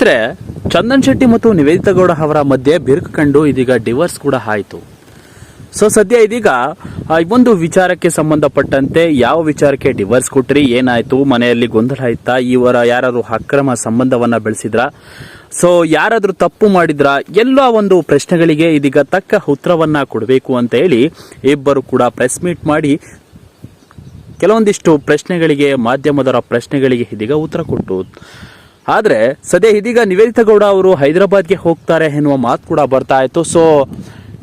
ಸ್ನೇಹಿತರೆ ಚಂದನ್ ಶೆಟ್ಟಿ ಮತ್ತು ನಿವೇದಿತಾ ಗೌಡ ಅವರ ಮಧ್ಯೆ ಬಿರುಕು ಕಂಡು ಇದೀಗ ಡಿವೋರ್ಸ್ ಕೂಡ ಆಯಿತು. ಸೊ ಸದ್ಯ ಇದೀಗ ಒಂದು ವಿಚಾರಕ್ಕೆ ಸಂಬಂಧಪಟ್ಟಂತೆ ಯಾವ ವಿಚಾರಕ್ಕೆ ಡಿವೋರ್ಸ್ ಕೊಟ್ರಿ, ಏನಾಯ್ತು, ಮನೆಯಲ್ಲಿ ಗೊಂದಲ ಆಯ್ತಾ ಇವರ ಯಾರಾದ್ರೂ ಅಕ್ರಮ ಸಂಬಂಧವನ್ನ ಬೆಳೆಸಿದ್ರ? ಸೊ ಯಾರಾದ್ರೂ ತಪ್ಪು ಮಾಡಿದ್ರ? ಎಲ್ಲ ಒಂದು ಪ್ರಶ್ನೆಗಳಿಗೆ ಇದೀಗ ತಕ್ಕ ಉತ್ತರವನ್ನ ಕೊಡಬೇಕು ಅಂತ ಹೇಳಿ ಇಬ್ಬರು ಕೂಡ ಪ್ರೆಸ್ ಮೀಟ್ ಮಾಡಿ ಕೆಲವೊಂದಿಷ್ಟು ಪ್ರಶ್ನೆಗಳಿಗೆ, ಮಾಧ್ಯಮದವರ ಪ್ರಶ್ನೆಗಳಿಗೆ ಇದೀಗ ಉತ್ತರ ಕೊಟ್ಟು ಆದ್ರೆ ಸದ್ಯ ಇದೀಗ ನಿವೇದಿತ ಗೌಡ ಅವರು ಹೈದರಾಬಾದ್ಗೆ ಹೋಗ್ತಾರೆ ಎನ್ನುವ ಮಾತು ಕೂಡ ಬರ್ತಾ ಇತ್ತು. ಸೊ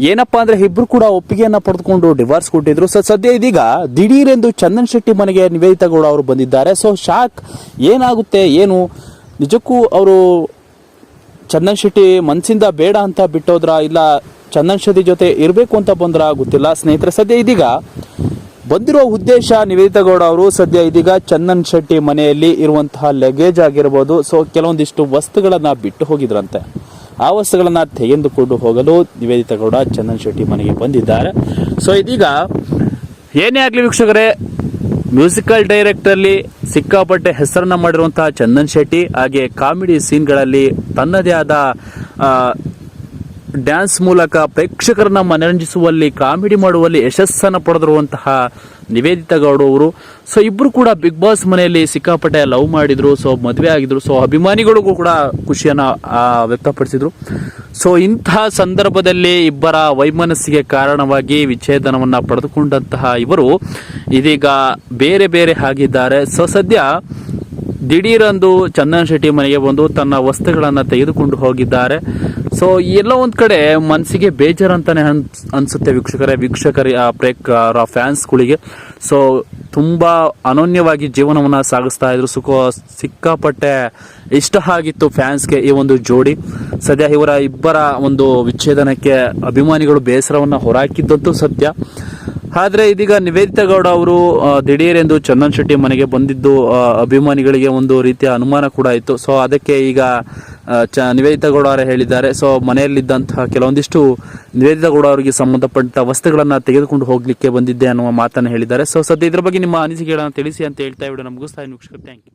ಏನಪ್ಪಾ ಅಂದ್ರೆ ಇಬ್ರು ಕೂಡ ಒಪ್ಪಿಗೆಯನ್ನ ಪಡೆದುಕೊಂಡು ಡಿವಾರ್ಸ್ ಕೊಟ್ಟಿದ್ರು. ಸೊ ಸದ್ಯ ಇದೀಗ ದಿಢೀರೆಂದು ಚಂದನ್ ಶೆಟ್ಟಿ ಮನೆಗೆ ನಿವೇದಿತ ಗೌಡ ಅವರು ಬಂದಿದ್ದಾರೆ. ಸೊ ಶಾಕ್ ಏನಾಗುತ್ತೆ, ಏನು? ನಿಜಕ್ಕೂ ಅವರು ಚಂದನ್ ಶೆಟ್ಟಿ ಮನಸ್ಸಿಂದ ಬೇಡ ಅಂತ ಬಿಟ್ಟೋದ್ರ? ಇಲ್ಲ ಚಂದನ್ ಶೆಟ್ಟಿ ಜೊತೆ ಇರಬೇಕು ಅಂತ ಬಂದ್ರ? ಗೊತ್ತಿಲ್ಲ. ಸ್ನೇಹಿತರೆ, ಸದ್ಯ ಇದೀಗ ಬಂದಿರೋ ಉದ್ದೇಶ ನಿವೇದಿತಾ ಗೌಡ ಅವರು ಸದ್ಯ ಇದೀಗ ಚಂದನ್ ಶೆಟ್ಟಿ ಮನೆಯಲ್ಲಿ ಇರುವಂತಹ ಲಗೇಜ್ ಆಗಿರ್ಬೋದು. ಸೊ ಕೆಲವೊಂದಿಷ್ಟು ವಸ್ತುಗಳನ್ನ ಬಿಟ್ಟು ಹೋಗಿದ್ರಂತೆ. ಆ ವಸ್ತುಗಳನ್ನ ತೆಗೆದುಕೊಂಡು ಹೋಗಲು ನಿವೇದಿತ ಗೌಡ ಚಂದನ್ ಶೆಟ್ಟಿ ಮನೆಗೆ ಬಂದಿದ್ದಾರೆ. ಸೊ ಇದೀಗ ಏನೇ ಆಗ್ಲಿ ವೀಕ್ಷಕರೇ ಮ್ಯೂಸಿಕಲ್ ಡೈರೆಕ್ಟರ್ಲಿ ಸಿಕ್ಕಾಪಟ್ಟೆ ಹೆಸರನ್ನ ಮಾಡಿರುವಂತಹ ಚಂದನ್ ಶೆಟ್ಟಿ, ಹಾಗೆ ಕಾಮಿಡಿ ಸೀನ್ಗಳಲ್ಲಿ ತನ್ನದೇ ಆದ ಡ್ಯಾನ್ಸ್ ಮೂಲಕ ಪ್ರೇಕ್ಷಕರನ್ನ ಮನರಂಜಿಸುವಲ್ಲಿ, ಕಾಮಿಡಿ ಮಾಡುವಲ್ಲಿ ಯಶಸ್ಸನ್ನು ಪಡೆದಿರುವಂತಹ ನಿವೇದಿತಾ ಗೌಡ ಅವರು. ಸೊ ಇಬ್ರು ಕೂಡ ಬಿಗ್ ಬಾಸ್ ಮನೆಯಲ್ಲಿ ಸಿಕ್ಕಾಪಟ್ಟೆ ಲವ್ ಮಾಡಿದ್ರು ಸೊ ಮದುವೆ ಆಗಿದ್ರು ಸೊ ಅಭಿಮಾನಿಗಳಿಗೂ ಕೂಡ ಖುಷಿಯನ್ನ ವ್ಯಕ್ತಪಡಿಸಿದ್ರು. ಸೊ ಇಂತಹ ಸಂದರ್ಭದಲ್ಲಿ ಇಬ್ಬರ ವೈಮನಸ್ಸಿಗೆ ಕಾರಣವಾಗಿ ವಿಚ್ಛೇದನವನ್ನು ಪಡೆದುಕೊಂಡಂತಹ ಇವರು ಇದೀಗ ಬೇರೆ ಬೇರೆ ಆಗಿದ್ದಾರೆ ಸೊ ಸದ್ಯ ದಿಢೀರಂದು ಚಂದನ್ ಶೆಟ್ಟಿ ಮನೆಗೆ ಬಂದು ತನ್ನ ವಸ್ತುಗಳನ್ನು ತೆಗೆದುಕೊಂಡು ಹೋಗಿದ್ದಾರೆ. ಸೊ ಎಲ್ಲ ಒಂದು ಕಡೆ ಮನಸ್ಸಿಗೆ ಬೇಜಾರಂತಾನೆ ಅನ್ ಅನ್ಸುತ್ತೆ ವೀಕ್ಷಕರೇ ವೀಕ್ಷಕರ ಆ, ಪ್ರೇಕ್ಷಕರ ಫ್ಯಾನ್ಸ್ಗಳಿಗೆ. ಸೊ ತುಂಬ ಅನನ್ಯವಾಗಿ ಜೀವನವನ್ನ ಸಾಗಿಸ್ತಾ ಇದ್ರು. ಸುಖ ಸಿಕ್ಕಾಪಟ್ಟೆ ಇಷ್ಟ ಆಗಿತ್ತು ಫ್ಯಾನ್ಸ್ಗೆ ಈ ಒಂದು ಜೋಡಿ. ಸದ್ಯ ಇವರ ಇಬ್ಬರ ಒಂದು ವಿಚ್ಛೇದನಕ್ಕೆ ಅಭಿಮಾನಿಗಳು ಬೇಸರವನ್ನ ಹೊರಹಾಕಿದ್ದಂತೂ ಸತ್ಯ ಆದ್ರೆ ಇದೀಗ ನಿವೇದಿತಾ ಗೌಡ ಅವರು ದಿಢೀರೆಂದು ಚಂದನ್ ಶೆಟ್ಟಿ ಮನೆಗೆ ಬಂದಿದ್ದು ಅಭಿಮಾನಿಗಳಿಗೆ ಒಂದು ರೀತಿಯ ಅನುಮಾನ ಕೂಡ ಇತ್ತು. ಸೊ ಅದಕ್ಕೆ ಈಗ ಚ, ನಿವೇದಿತಾ ಗೌಡ ಅವರೇ ಹೇಳಿದ್ದಾರೆ. ಸೊ ಮನೆಯಲ್ಲಿದ್ದಂತಹ ಕೆಲವೊಂದಿಷ್ಟು ನಿವೇದಿತಾ ಗೌಡ ಅವರಿಗೆ ಸಂಬಂಧಪಟ್ಟ ವಸ್ತುಗಳನ್ನ ತೆಗೆದುಕೊಂಡು ಹೋಗ್ಲಿಕ್ಕೆ ಬಂದಿದ್ದೆ ಅನ್ನುವ ಮಾತನ್ನ ಹೇಳಿದ್ದಾರೆ. ಸೊ ಸದ್ಯ ಇದ್ರ ಬಗ್ಗೆ ನಿಮ್ಮ ಅನಿಸಿಕೆಗಳನ್ನು ತಿಳಿಸಿ ಅಂತ ಹೇಳ್ತಾ ವಿಡಿಯೋ ಮುಗಿಸ್ತಾ ಇನ್ನು ಥ್ಯಾಂಕ್ ಯು